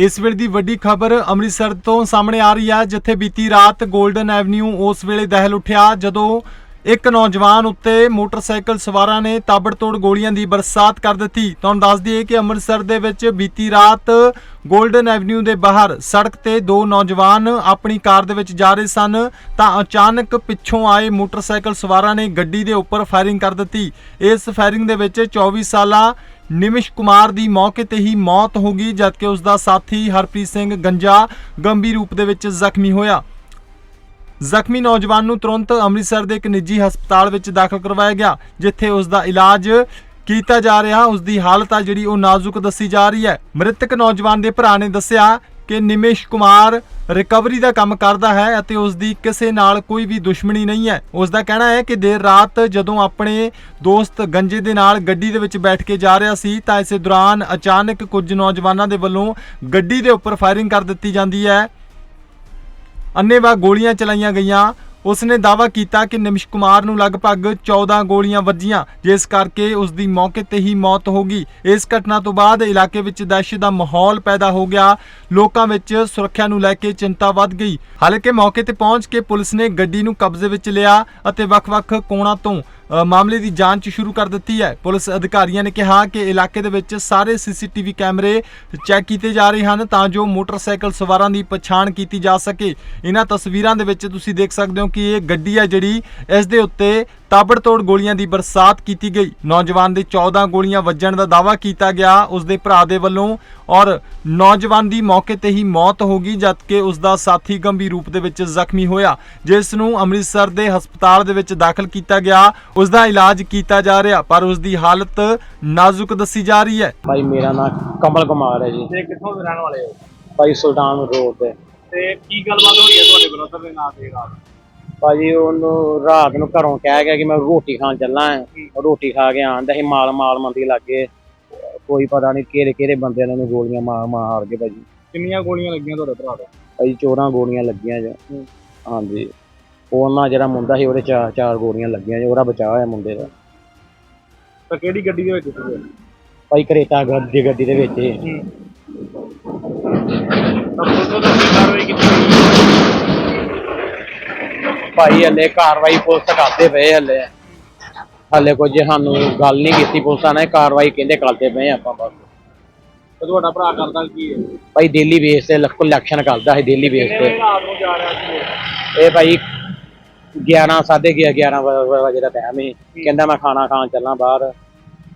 ਇਸ ਵੇਲੇ ਦੀ ਵੱਡੀ ਖਬਰ ਅੰਮ੍ਰਿਤਸਰ ਤੋਂ ਸਾਹਮਣੇ ਆ ਰਹੀ ਹੈ, ਜਿੱਥੇ ਬੀਤੀ ਰਾਤ 골ਡਨ ਐਵਨਿਊ ਉਸ ਵੇਲੇ ਦਹਿਲ ਉੱਠਿਆ, ਜਦੋਂ ਇੱਕ ਨੌਜਵਾਨ ਉੱਤੇ ਮੋਟਰਸਾਈਕਲ ਸਵਾਰਾਂ ਨੇ ਤਾਬੜਤੋੜ ਗੋਲੀਆਂ ਦੀ ਬਰਸਾਤ ਕਰ ਦਿੱਤੀ। ਤੁਹਾਨੂੰ ਦੱਸ ਦਈਏ ਕਿ ਅੰਮ੍ਰਿਤਸਰ ਦੇ ਵਿੱਚ ਬੀਤੀ ਰਾਤ ਗੋਲਡਨ ਐਵਨਿਊ ਦੇ ਬਾਹਰ ਸੜਕ ਤੇ ਦੋ ਨੌਜਵਾਨ ਆਪਣੀ ਕਾਰ ਦੇ ਵਿੱਚ ਜਾ ਰਹੇ ਸਨ, ਤਾਂ ਅਚਾਨਕ ਪਿੱਛੋਂ ਆਏ ਮੋਟਰਸਾਈਕਲ ਸਵਾਰਾਂ ਨੇ ਗੱਡੀ ਦੇ ਉੱਪਰ ਫਾਇਰਿੰਗ ਕਰ ਦਿੱਤੀ। ਇਸ ਫਾਇਰਿੰਗ ਦੇ ਵਿੱਚ 24 ਸਾਲਾ ਨਿਮਿਸ਼ ਕੁਮਾਰ ਦੀ ਮੌਕੇ ਤੇ ਹੀ ਮੌਤ ਹੋ ਗਈ, ਜਦਕਿ ਉਸ ਦਾ ਸਾਥੀ ਹਰਪ੍ਰੀਤ ਸਿੰਘ ਗੰਜਾ ਗੰਭੀਰ ਰੂਪ ਦੇ ਵਿੱਚ ਜ਼ਖਮੀ ਹੋਇਆ। ਜ਼ਖਮੀ ਨੌਜਵਾਨ ਨੂੰ ਤੁਰੰਤ ਅੰਮ੍ਰਿਤਸਰ ਦੇ ਇੱਕ ਨਿੱਜੀ ਹਸਪਤਾਲ ਵਿੱਚ ਦਾਖਲ ਕਰਵਾਇਆ ਗਿਆ, ਜਿੱਥੇ ਉਸ ਦਾ ਇਲਾਜ ਕੀਤਾ ਜਾ ਰਿਹਾ। ਉਸ ਦੀ ਹਾਲਤ ਆ ਜਿਹੜੀ ਉਹ ਨਾਜ਼ੁਕ ਦੱਸੀ ਜਾ ਰਹੀ ਹੈ। ਮ੍ਰਿਤਕ ਨੌਜਵਾਨ ਦੇ ਭਰਾ ਨੇ ਦੱਸਿਆ ਕਿ ਨਿਮੇਸ਼ ਕੁਮਾਰ ਰਿਕਵਰੀ ਦਾ ਕੰਮ ਕਰਦਾ ਹੈ ਅਤੇ ਉਸ ਦੀ ਕਿਸੇ ਨਾਲ ਕੋਈ ਵੀ ਦੁਸ਼ਮਣੀ ਨਹੀਂ ਹੈ। ਉਸ ਦਾ ਕਹਿਣਾ ਹੈ ਕਿ ਦੇਰ ਰਾਤ ਜਦੋਂ ਆਪਣੇ ਦੋਸਤ ਗੰਜੇ ਦੇ ਨਾਲ ਗੱਡੀ ਦੇ ਵਿੱਚ ਬੈਠ ਕੇ ਜਾ ਰਿਹਾ ਸੀ, ਤਾਂ ਇਸੇ ਦੌਰਾਨ ਅਚਾਨਕ ਕੁਝ ਨੌਜਵਾਨਾਂ ਦੇ ਵੱਲੋਂ ਗੱਡੀ ਦੇ ਉੱਪਰ ਫਾਇਰਿੰਗ ਕਰ ਦਿੱਤੀ ਜਾਂਦੀ ਹੈ। ਅੰਨੇਵਾਹ ਗੋਲੀਆਂ ਚਲਾਈਆਂ ਗਈਆਂ। ਉਸਨੇ ਦਾਅਵਾ ਕੀਤਾ ਕਿ ਨਿਮਸ਼ ਕੁਮਾਰ ਨੂੰ ਲਗਭਗ 14 ਗੋਲੀਆਂ ਵੱਜੀਆਂ, ਜਿਸ ਕਰਕੇ ਉਸ ਦੀ ਮੌਕੇ ਤੇ ਹੀ ਮੌਤ ਹੋ ਗਈ। ਇਸ ਘਟਨਾ ਤੋਂ ਬਾਅਦ ਇਲਾਕੇ ਵਿੱਚ ਦਹਿਸ਼ਤ ਦਾ ਮਾਹੌਲ ਪੈਦਾ ਹੋ ਗਿਆ। ਲੋਕਾਂ ਵਿੱਚ ਸੁਰੱਖਿਆ ਨੂੰ ਲੈ ਕੇ ਚਿੰਤਾ ਵੱਧ ਗਈ। ਹਾਲਾਂਕਿ ਮੌਕੇ ਤੇ ਪਹੁੰਚ ਕੇ ਪੁਲਿਸ ਨੇ ਗੱਡੀ ਨੂੰ ਕਬਜ਼ੇ ਵਿੱਚ ਲਿਆ ਅਤੇ ਵੱਖ-ਵੱਖ ਕੋਣਾਂ ਤੋਂ ਮਾਮਲੇ ਦੀ ਜਾਂਚ ਸ਼ੁਰੂ ਕਰ ਦਿੱਤੀ ਹੈ। ਪੁਲਿਸ ਅਧਿਕਾਰੀਆਂ ਨੇ ਕਿਹਾ ਕਿ ਇਲਾਕੇ ਦੇ ਵਿੱਚ ਸਾਰੇ ਸੀਸੀਟੀਵੀ ਕੈਮਰੇ ਚੈੱਕ ਕੀਤੇ ਜਾ ਰਹੇ ਹਨ ਤਾਂ ਜੋ ਮੋਟਰਸਾਈਕਲ ਸਵਾਰਾਂ ਦੀ ਪਛਾਣ ਕੀਤੀ ਜਾ ਸਕੇ। ਇਹਨਾਂ ਤਸਵੀਰਾਂ ਦੇ ਵਿੱਚ ਤੁਸੀਂ ਦੇਖ ਸਕਦੇ ਹੋ ਕਿ ਇਹ ਗੱਡੀ ਹੈ ਜਿਹੜੀ ਇਸ ਦੇ ਉੱਤੇ ਤਾਬੜਤੋੜ ਗੋਲੀਆਂ ਦੀ ਬਰਸਾਤ ਕੀਤੀ ਗਈ। ਨੌਜਵਾਨ ਦੇ 14 ਗੋਲੀਆਂ ਵੱਜਣ ਦਾ ਦਾਅਵਾ ਕੀਤਾ ਗਿਆ। ਉਸ ਦੇ ਭਰਾ ਦੇ ਵੱਲੋਂ ਔਰ ਨੌਜਵਾਨ ਦੀ ਮੌਕੇ ਤੇ ਹੀ ਮੌਤ ਹੋ ਗਈ ਜਦਕਿ ਉਸ ਦਾ ਸਾਥੀ ਗੰਭੀਰ ਰੂਪ ਦੇ ਵਿੱਚ ਜ਼ਖਮੀ ਹੋਇਆ। ਜਿਸ ਨੂੰ ਅੰਮ੍ਰਿਤਸਰ ਦੇ ਹਸਪਤਾਲ ਦੇ ਵਿੱਚ ਦਾਖਲ ਕੀਤਾ ਗਿਆ। ਉਸ ਦਾ ਇਲਾਜ ਕੀਤਾ ਜਾ ਰਿਹਾ ਪਰ ਉਸ ਦੀ ਹਾਲਤ ਨਾਜ਼ੁਕ ਦੱਸੀ ਜਾ ਰਹੀ ਹੈ। ਭਾਈ ਮੇਰਾ ਨਾਮ ਕਮਲ ਕੁਮਾਰ ਹੈ ਜੀ। ਤੇ ਕਿੱਥੋਂ ਦੇ ਰਹਿਣ ਵਾਲੇ ਹੋ? ਭਾਈ ਸੁਲਤਾਨ ਰੋਡ ਤੇ। ਤੇ ਕੀ ਗੱਲਬਾਤ ਹੋਈ ਹੈ ਤੁਹਾਡੇ ਬ੍ਰਦਰ ਦੇ ਨਾਲ ਦੇ ਰਾਤ? ਭਾਜੀ ਉਹਨੂੰ ਰਾਤ ਨੂੰ ਘਰੋਂ ਕਹਿ ਗਿਆ ਕਿ ਮੈਂ ਰੋਟੀ ਖਾਣ ਚੱਲਾਂ। ਰੋਟੀ ਖਾ ਕੇ ਆਂਦਾ ਸੀ ਮਾਲ ਮਾਲ ਮੰਦੀ ਲੱਗੇ। ਕੋਈ ਪਤਾ ਨਹੀਂ ਕਿਹੜੇ ਕਿਹੜੇ ਬੰਦਿਆਂ ਨੇ ਉਹਨੂੰ ਗੋਲੀਆਂ ਮਾਰ ਮਾਰ ਕੇ ਭਾਜੀ। ਕਿੰਨੀਆਂ ਗੋਲੀਆਂ ਲੱਗੀਆਂ ਤੁਹਾਡੇ ਭਰਾ ਦੇ? ਭਾਜੀ ਚੋਰਾਂ ਗੋਲੀਆਂ ਲੱਗੀਆਂ ਜੀ। ਹਾਂਜੀ। ਉਹਨਾਂ ਜਿਹੜਾ ਮੁੰਡਾ ਸੀ ਉਹਦੇ ਚਾਰ ਚਾਰ ਗੋਲੀਆਂ ਲੱਗੀਆਂ ਜੀ ਉਹਦਾ ਬਚਾਅ ਹੋਇਆ ਮੁੰਡੇ ਦਾ। ਤਾਂ ਕਿਹੜੀ ਗੱਡੀ ਦੇ ਵਿੱਚ ਸੀਗੇ ਭਾਈ ਕਰੇਟਾ ਗੱਡੀ ਗੱਡੀ ਦੇ ਵਿੱਚ ਹੀ। ਤਾਂ ਪੁਲਿਸ ਕੀ ਕਾਰਵਾਈ ਕੀਤੀ? ਭਾਈ ਹਲੇ ਕਾਰਵਾਈ ਪੁਲਿਸ ਕਰਦੇ ਪਏ ਹਲੇ। ਹਲੇ ਕੁਝ ਸਾਨੂੰ ਗੱਲ ਨਹੀਂ ਕੀਤੀ ਪੁਲਿਸਾਂ ਨੇ ਕਾਰਵਾਈ ਕਹਿੰਦੇ ਕਰਦੇ ਪਏ ਆਪਾਂ ਬਸ। ਤੇ ਤੁਹਾਡਾ ਭਰਾ ਕਰਦਾ ਕੀ ਹੈ ਭਾਈ ਡੇਲੀ ਬੇਸ ਤੇ ਲੱਖ ਇਲੈਕਸ਼ਨ ਕਰਦਾ ਹੈ ਡੇਲੀ ਬੇਸ ਤੇ। ਵਜੇ ਰਾਤ ਨੂੰ ਜਾ ਰਿਹਾ ਸੀ ਇਹ? ਭਾਈ 11 ਸਾਢੇ 11 ਵਜੇ ਦਾ ਟਾਈਮ ਸੀ। ਕਹਿੰਦਾ ਮੈਂ ਖਾਣਾ ਖਾਣ ਚੱਲਾਂ ਬਾਹਰ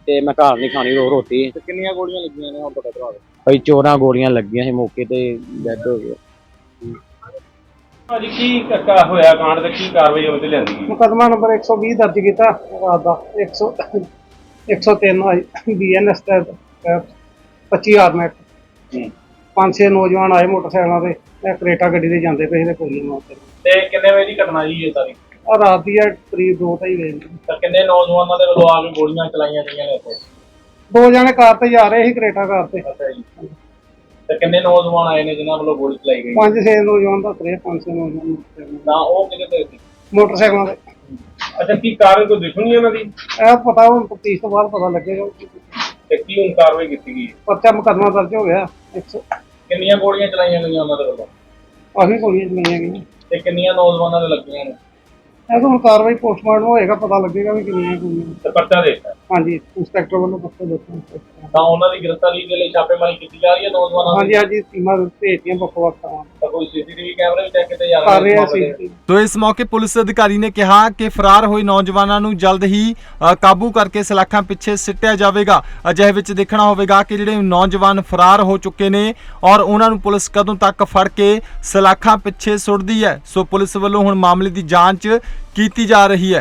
ਤੇ ਮੈਂ ਘਰ ਨਹੀਂ ਖਾਣੀ ਰੋ ਰੋਟੀ। ਤੇ ਕਿੰਨੀਆਂ ਗੋਲੀਆਂ ਲੱਗੀਆਂ ਨੇ ਹੁਣ ਤੁਹਾਡੇ ਭਰਾ? ਦੇ ਭਾਈ ਚੋਰਾਂ ਗੋਲੀਆਂ ਲੱਗੀਆਂ ਸੀ ਮੌਕੇ ਤੇ ਡੈਡ ਹੋ ਗਏ। ਭਾਜੀ ਕੀ ਕੱਕਾ ਹੋਇਆ? ਕਾਂਡ ਤੇ ਕੀ ਕਾਰਵਾਈ ਉਹਦੇ ਲਿਆਂਦੀ ਗਈ? ਮੁਕੱਦਮਾ ਨੰਬਰ 120 ਦਰਜ ਕੀਤਾ ਰਾਤ ਦਾ 100 103 ਬੀਐਨਐਸ ਦਾ 25 ਆਰਮੈਟ ਪੰਜ ਛੇ ਨੌਜਵਾਨ ਆਏ ਮੋਟਰਸਾਈਕਲਾਂ ਤੇ ਇਹ ਕਰੇਟਾ ਗੱਡੀ ਤੇ ਜਾਂਦੇ ਪਏ ਨੇ ਕੋਈ ਮੌਤ ਤੇ ਕਿੰਨੇ ਵਜੇ ਦੀ ਘਟਨਾ ਜੀ ਇਹ ਸਾਰੀ? ਆ ਰਾਤ ਦੀ ਹੈ ਕਰੀਬ 2 ਢਾਈ ਵਜੇ ਦੀ। ਤਾਂ ਕਿੰਨੇ ਨੌਜਵਾਨਾਂ ਦੇ ਵੱਲੋਂ ਆ ਕੇ ਗੋਲੀਆਂ ਚਲਾਈਆਂ ਗਈਆਂ ਨੇ ਇੱਥੇ? ਦੋ ਜਣੇ ਕਾਰ ਤੇ ਜਾ ਰਹੇ ਸੀ ਕਰੇਟਾ ਕਾਰ ਤੇ। ਅੱਛਾ ਜੀ। ਤੇ ਕਿੰਨੇ ਨੌਜਵਾਨ ਆਏ ਨੇ ਜਿਨ੍ਹਾਂ ਵੱਲੋਂ ਗੋਲੀ ਚਲਾਈ ਗਈ? ਪੰਜ ਛੇ ਨੌਜਵਾਨ ਦੱਸ ਰਹੇ ਪੰਜ ਛੇ ਨੌਜਵਾਨ ਮੋਟਰਸਾਈਕਲਾਂ ਤਾਂ ਉਹ ਕਿਹਦੇ ਤੇ ਸੀ। ਮੋਟਰਸਾਈਕਲਾਂ ਤੇ। ਅੱਛਾ ਕੀ ਕਾਰਨ ਕੋਈ ਦੁਸ਼ਮਣੀ ਉਹਨਾਂ ਦੀ? ਇਹ ਪਤਾ ਹੁਣ ਤਫਤੀਸ਼ ਤੋਂ ਬਾਅਦ ਪਤਾ ਲੱਗੇਗਾ। ਤੇ ਕੀ ਹੁਣ ਕਾਰਵਾਈ ਕੀਤੀ ਗਈ? ਪਰਚਾ ਮੁਕੱਦਮਾ ਦਰਜ ਹੋ ਗਿਆ 100 ਕਿੰਨੀਆਂ ਗੋਲੀਆਂ ਚਲਾਈਆਂ ਗਈਆਂ ਉਹਨਾਂ ਦੇ ਵੱਲੋਂ? ਕਾਫੀ ਗੋਲੀਆਂ ਚਲਾਈਆਂ ਗਈਆਂ। ਤੇ ਕਿੰਨੀਆਂ ਨੌਜਵਾਨਾਂ ਦੇ ਲੱਗੀਆਂ ਨੇ? ਇਹ ਤਾਂ ਹੁਣ ਕਾਰਵਾਈ ਪੋਸਟਮਾਰਟਮ ਹੋਏਗਾ ਪਤਾ ਲੱਗੇਗਾ ਵੀ ਕਿੰਨੀਆਂ ਗੋਲੀਆਂ ਤੇ ਪਰਚਾ ਦੇ ਦਿੱਤਾ। ਹਾਂਜੀ ਇੰਸਪੈਕਟਰ ਵੱਲੋਂ ਪੱਕੇ ਦੱਸੋ ਤਾਂ ਉਹਨਾਂ ਦੀ ਗ੍ਰਿਫਤਾਰੀ ਦੇ ਲਈ ਛਾਪੇਮਾਰੀ ਕੀਤੀ ਜਾ ਰਹੀ ਹੈ ਨੌਜਵਾਨਾਂ ਦੀ? ਹਾਂਜੀ ਹਾਂਜੀ ਟੀਮਾਂ ਭੇਜਤੀਆਂ ਵੱਖ ਵੱਖ ਥਾਵਾਂ ਤੇ। ਤਾਂ ਕੋਈ ਸੀਸੀਟੀਵੀ ਕੈਮਰੇ ਵੀ ਚੈੱਕ ਕੀਤੇ ਜਾ ਕਰ ਰਹੇ ਰਹੇ ਨੇ ਆ ਇਸ ਮੌਕੇ ਤੇ? ਸੀ ਤੋ ਇਸ ਮੌਕੇ ਪੁਲਿਸ ਅਧਿਕਾਰੀ ਨੇ ਕਿਹਾ ਕਿ ਫਰਾਰ ਹੋਏ ਨੌਜਵਾਨਾਂ ਨੂੰ ਜਲਦ ਹੀ ਅ, ਕਾਬੂ ਕਰਕੇ ਸਲਾਖਾਂ ਪਿੱਛੇ ਸਿੱਟਿਆ ਜਾਵੇਗਾ। ਅਜਿਹੇ ਵਿੱਚ ਦੇਖਣਾ ਹੋਵੇਗਾ ਕਿ ਜਿਹੜੇ ਨੌਜਵਾਨ ਫਰਾਰ ਹੋ ਚੁੱਕੇ ਨੇ ਔਰ ਉਹਨਾਂ ਨੂੰ ਪੁਲਿਸ ਕਦੋਂ ਤੱਕ ਫੜ ਕੇ ਸਲਾਖਾਂ ਪਿੱਛੇ ਸੁੱਟਦੀ ਹੈ। ਸੋ ਪੁਲਿਸ ਵੱਲੋਂ ਹੁਣ ਮਾਮਲੇ ਦੀ ਜਾਂਚ ਕੀਤੀ ਜਾ ਰਹੀ ਹੈ।